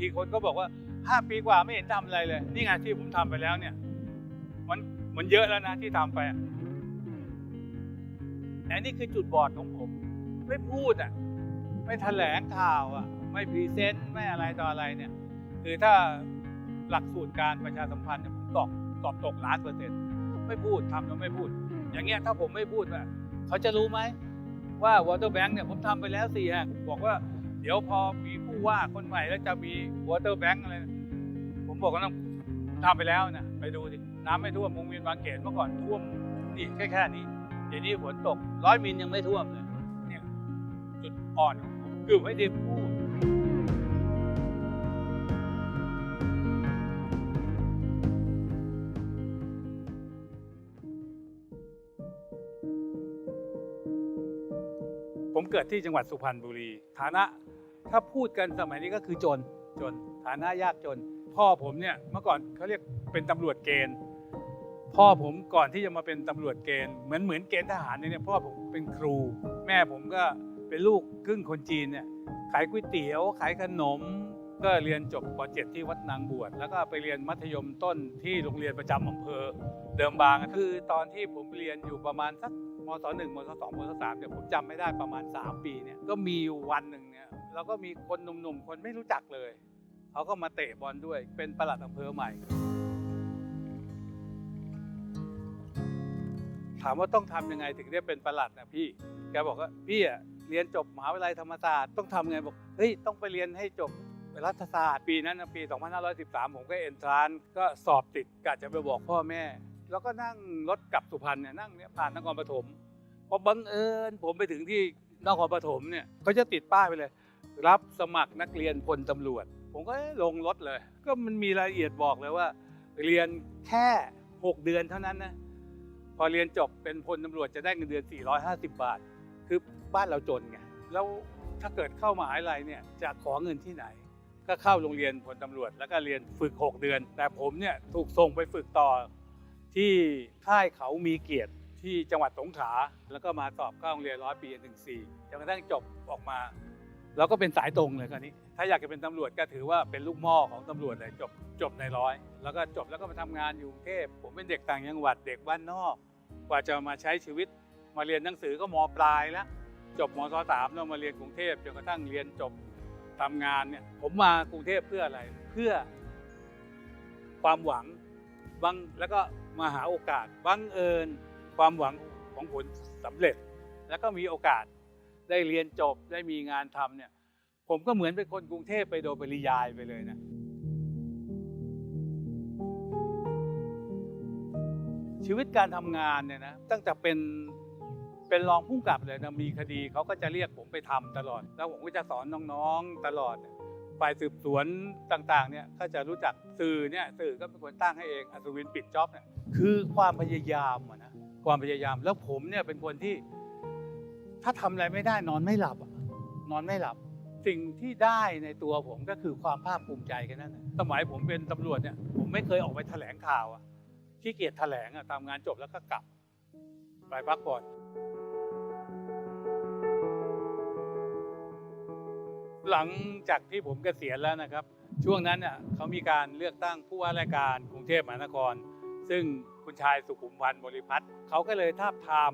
ทีคนก็บอกว่าห้าปีกว่าไม่เห็นทำอะไรเลย นี่ไงที่ผมทำไปแล้วเนี่ย มันมันเยอะแล้วนะที่ทำไปอะแต่นี่คือจุดบอดของผม ไม่พูดอะ ไม่แถลงข่าวอะ ไม่พรีเซนต์ไม่อะไรต่ออะไรเนี่ย คือถ้าหลักสูตรการประชาสัมพันธ์เนี่ยผมตอบตอบตกล้านเปอร์เซ็นต์ไม่พูดทำแล้วไม่พูด อย่างเงี้ยถ้าผมไม่พูดว่าเขาจะรู้ไหมว่าวอเตอร์แบงค์เนี่ยผมทำไปแล้วสี่แห่งบอกว่าเดี๋ยวพอมีผ ว่าคนใหม่แล้วจะมีวเตอร์แบงค์อะไร ผมบอกว่าต้องทำไปแล้วนะไปดูสิน้ำไม่ท่วมวงเวียนบางเขนเมื่อก่อนท่วมนี่แค่แค่นี้ เดี๋ยวนี้ฝนตกร้อยมิลยังไม่ท่วมเลยเนี่ยจุดอ่อนของผมคือไม่ได้พูดผมเกิดที่จังหวัดสุพรรณบุรี ฐานะ ถ้าพูดกันสมัยนี้ก็คือจนจนฐานะยากจน พ่อผมเนี่ยเมื่อก่อนเขาเรียกเป็นตำรวจเกณฑ์ พ่อผมก่อนที่จะมาเป็นตำรวจเกณฑ์เหมือนเหมือนเกณฑ์ทหารเนี่ยพ่อผมเป็นครู แม่ผมก็เป็นลูกครึ่งคนจีนเนี่ยขายก๋วยเตี๋ยวขายขนม ก็เรียนจบป .7 ที่วัดนางบวชแล้วก็ไปเรียนมัธยมต้นที่โรงเรียนประจำอำเภอ เดิมบางคือตอนที่ผมเรียนอยู่ประมาณสัก มศหนึ่งมศสองมศสามเนี่ยผมจำไม่ได้ประมาณ 3 ปีเนี่ยก็มีวันหนึ่งเนี่ยเราก็มีคนหนุ่มๆคนไม่รู้จักเลยเขาก็มาเตะบอลด้วยเป็นประหลัดอำเภอใหม่ ถามว่าต้องทำยังไงถึงได้เป็นประหลัดนะพี่แกบอกว่าพี่อะเรียนจบมหาวิทยาลัยธรรมศาสตร์ต้องทำไงบอกเฮ้ยต้องไปเรียนให้จบรัฐศาสตร์ปีนั้นนะปี 2513 ผมก็เอนทรานซ์ก็สอบติดกะจะไปบอกพ่อแม่ แล้วก็นั่งรถกลับสุพรรณเนี่ยนั่งเนี่ยผ่านนครปฐมพอบังเอิญผมไปถึงที่นครปฐมเนี่ยเขาจะติดป้ายไปเลย รับสมัครนักเรียนพลตำรวจ ผมก็ลงรถเลย ก็มันมีรายละเอียดบอกเลยว่า เรียนแค่ 6 เดือนเท่านั้นนะพอเรียนจบเป็นพลตำรวจจะได้เงินเดือน 450 บาท คือบ้านเราจนไงแล้วถ้าเกิดเข้ามหาวิทยาลัยเนี่ยจะขอเงินที่ไหน ก็เข้าโรงเรียนพลตำรวจ แล้วก็เรียนฝึก 6 เดือน แต่ผมเนี่ยถูกส่งไปฝึกต่อ ที่ค่ายเขามีเกียรติที่จังหวัดสงขลาแล้วก็มาสอบเข้าโรงเรียนร้อยปีหนึ่งสี่จนกระทั่งจบออกมาแล้วก็เป็นสายตรงเลยคราวนี้ ถ้าอยากจะเป็นตำรวจก็ถือว่าเป็นลูกหม้อของตำรวจเลยจบจบในร้อยแล้วก็จบแล้วก็มาทำงานอยู่กรุงเทพผมเป็นเด็กต่างจังหวัดเด็กบ้านนอก กว่าจะมาใช้ชีวิต มาเรียนหนังสือก็มปลายแล้วจบมศสามแล้วมาเรียนกรุงเทพจนกระทั่งเรียนจบทำงานเนี่ยผมมากรุงเทพเพื่ออะไรเพื่อความหวังบางแล้วก็ มาหาโอกาสบังเอิญความหวังของผลสำเร็จ แล้วก็มีโอกาสได้เรียนจบได้มีงานทำเนี่ยผมก็เหมือนเป็นคนกรุงเทพไปโดยปริยายไปเลยนะชีวิตการทำงานเนี่ยนะตั้งแต่เป็นเป็นรองผู้กำกับเลยนะมีคดีเขาก็จะเรียกผมไปทำตลอด แล้วผมก็จะสอนน้องๆตลอด ฝ่ายสืบสวนต่างๆเนี่ยก็จะรู้จักสื่อเนี่ยสื่อก็เป็นคนตั้งให้เองอัศวินปิดจ็อบเนี่ยคือความพยายามอะนะความพยายามแล้วผมเนี่ยเป็นคนที่ ถ้าทำอะไรไม่ได้นอนไม่หลับนอนไม่หลับ สิ่งที่ได้ในตัวผมก็คือความภาคภูมิใจแค่นั้นสมัยผมเป็นตำรวจเนี่ยผมไม่เคยออกไปแถลงข่าวอะขี้เกียจแถลงอะตามงานจบแล้วก็กลับ ไปพักผ่อน หลังจากที่ผมเกษียณแล้วนะครับ ช่วงนั้นเนี่ยเขามีการเลือกตั้งผู้ว่าราชการกรุงเทพมหานคร ซึ่งคุณชายสุขุมพันธ์บริพัตรเขาก็เลยทาบทาม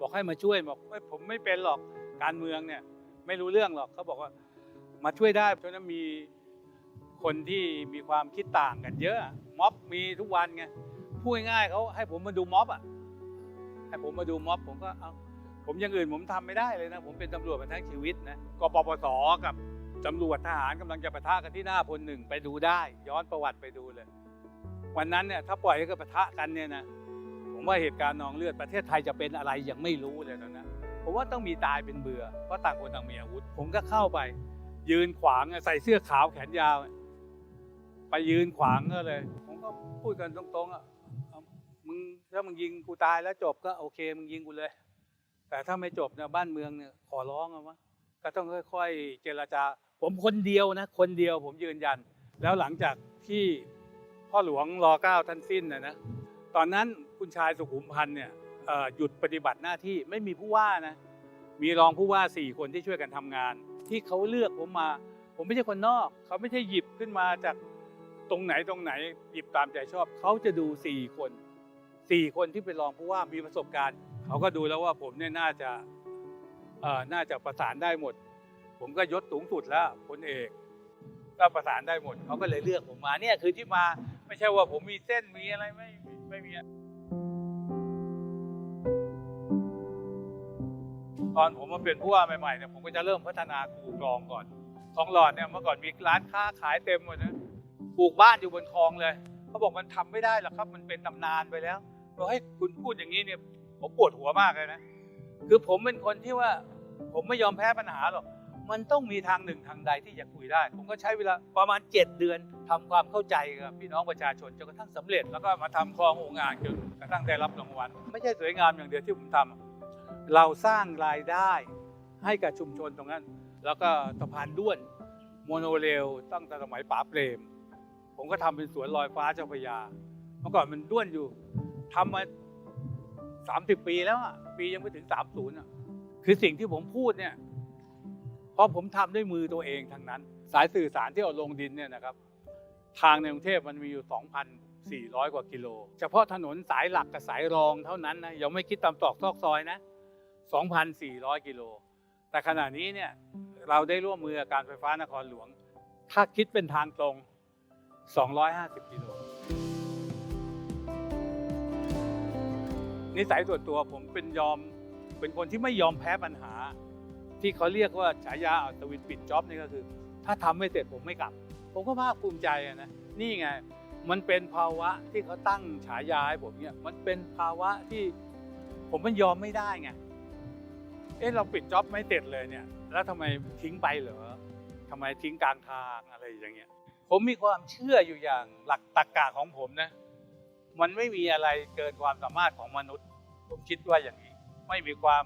บอกให้มาช่วยบอกเอ้ยผมไม่เป็นหรอกการเมืองเนี่ยไม่รู้เรื่องหรอกเขาบอกว่ามาช่วยได้เพราะนั้นมีคนที่มีความคิดต่างกันเยอะม็อบมีทุกวันไงพูดง่ายเขาให้ผมมาดูม็อบอะให้ผมมาดูม็อบผมก็เอา ผมอย่างอื่นผมทำไม่ได้เลยนะ ผมเป็นตำรวจมาทั้งชีวิตนะกปปสกับตำรวจทหารกำลังจะปะทะกันที่หน้าพลหนึ่งไปดูได้ ย้อนประวัติไปดูเลย วันนั้นเนี่ยถ้าปล่อยให้เขาปะทะกันเนี่ยนะผมว่าเหตุการณ์นองเลือดประเทศไทยจะเป็นอะไรยังไม่รู้เลยตอนนั้นผมว่าต้องมีตายเป็นเบื่อเพราะต่างคนต่างมีอาวุธ ผมก็เข้าไป ยืนขวางใส่เสื้อขาวแขนยาว ไปยืนขวางก็เลย ผมก็พูดกันตรงๆอะมึงถ้ามึงยิงกูตายแล้วจบก็โอเคมึงยิงกูเลย แต่ถ้าไม่จบเนี่ยบ้านเมืองเนี่ยขอร้องอะวะก็ต้องค่อย ๆ เจรจา ผมคนเดียวนะ คนเดียวผมยืนยัน แล้วหลังจากที่พ่อหลวงรอเก้าท่านสิ้นนะนะตอนนั้นคุณชายสุขุมพันธ์เนี่ยหยุดปฏิบัติหน้าที่ไม่มีผู้ว่านะมีรองผู้ว่าสี่คนที่ช่วยกันทำงาน ที่เขาเลือกผมมา ผมไม่ใช่คนนอก เขาไม่ใช่หยิบขึ้นมาจากตรงไหนตรงไหนหยิบตามใจชอบ เขาจะดูสี่คนสี่คนที่เป็นรองผู้ว่ามีประสบการณ์ เขาก็ดูแล้วว่าผมเนี่ยน่าจะน่าจะประสานได้หมด ผมก็ยศสูงสุดแล้วพลเอก ก็ประสานได้หมด เขาก็เลยเลือกผมมาเนี่ยคือที่มาไม่ใช่ว่าผมมีเส้นมีอะไรไม่ไม่มีตอนผมมาเป็นผู้ว่าใหม่ๆเนี่ยผมก็จะเริ่มพัฒนาคูคลองก่อนคลองหลอดเนี่ยเมื่อก่อนมีร้านค้าขายเต็มหมดนะปลูกบ้านอยู่บนคลองเลย เขาบอกมันทำไม่ได้หรอกครับ มันเป็นตำนานไปแล้วเราให้คุณพูดอย่างนี้เนี่ย ผมปวดหัวมากเลยนะ คือผมเป็นคนที่ว่า ผมไม่ยอมแพ้ปัญหาหรอก มันต้องมีทางหนึ่งทางใดที่จะคุยได้ ผมก็ใช้เวลาประมาณ 7 เดือนทำความเข้าใจกับพี่น้องประชาชนจนกระทั่งสำเร็จ แล้วก็มาทำคลององอ่างจนกระทั่งได้รับรางวัล ไม่ใช่สวยงามอย่างเดียวที่ผมทำเราสร้างรายได้ให้กับชุมชนตรงนั้น แล้วก็สะพานด้วนโมโนเรลตั้งแต่สมัยป๋าเปรม ผมก็ทำเป็นสวนลอยฟ้าเจ้าพระยา เมื่อก่อนมันด้วนอยู่ทำมา 30 ปีแล้วอะปียังไม่ถึง 30อะคือสิ่งที่ผมพูดเนี่ยเพราะผมทำด้วยมือตัวเองทั้งนั้น สายสื่อสารที่เอาลงดินเนี่ยนะครับ ทางในกรุงเทพมันมีอยู่ 2,400 กว่ากิโล เฉพาะถนนสายหลักกับสายรองเท่านั้นนะยังไม่คิดตามตอกซอกซอยนะ 2,400 กิโล แต่ขณะนี้เนี่ยเราได้ร่วมมือกับการไฟฟ้านครหลวง ถ้าคิดเป็นทางตรง 250 กิโล นิสัยส่วนตัวผมเป็นยอมเป็นคนที่ไม่ยอมแพ้ปัญหา ที่เขาเรียกว่าฉายาอัศวินปิดจ็อบนี่ก็คือ ถ้าทำไม่เสร็จผมไม่กลับ ผมก็ภาคภูมิใจนะนี่ไงมันเป็นภาวะที่เขาตั้งฉายาให้ผมเนี่ยมันเป็นภาวะที่ผมมันยอมไม่ได้ไงเอ๊ะเราปิดจ็อบไม่เสร็จเลยเนี่ยแล้วทำไมทิ้งไปเหรอทำไมทิ้งกลางทางอะไรอย่างเงี้ย ผมมีความเชื่ออยู่อย่างหลักตรรกะของผมนะ มันไม่มีอะไรเกินความสามารถของมนุษย์ ผมคิดว่าอย่างนี้ ไม่มีความ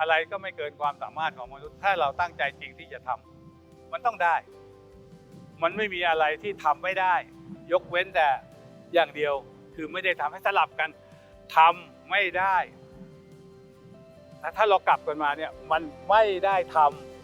อะไรก็ไม่เกินความสามารถของมนุษย์ ถ้าเราตั้งใจจริงที่จะทำมันต้องได้ มันไม่มีอะไรที่ทำไม่ได้ ยกเว้นแต่อย่างเดียวคือไม่ได้ทำให้สลับกันทำไม่ได้แต่ถ้าเรากลับกันมาเนี่ยมันไม่ได้ทำ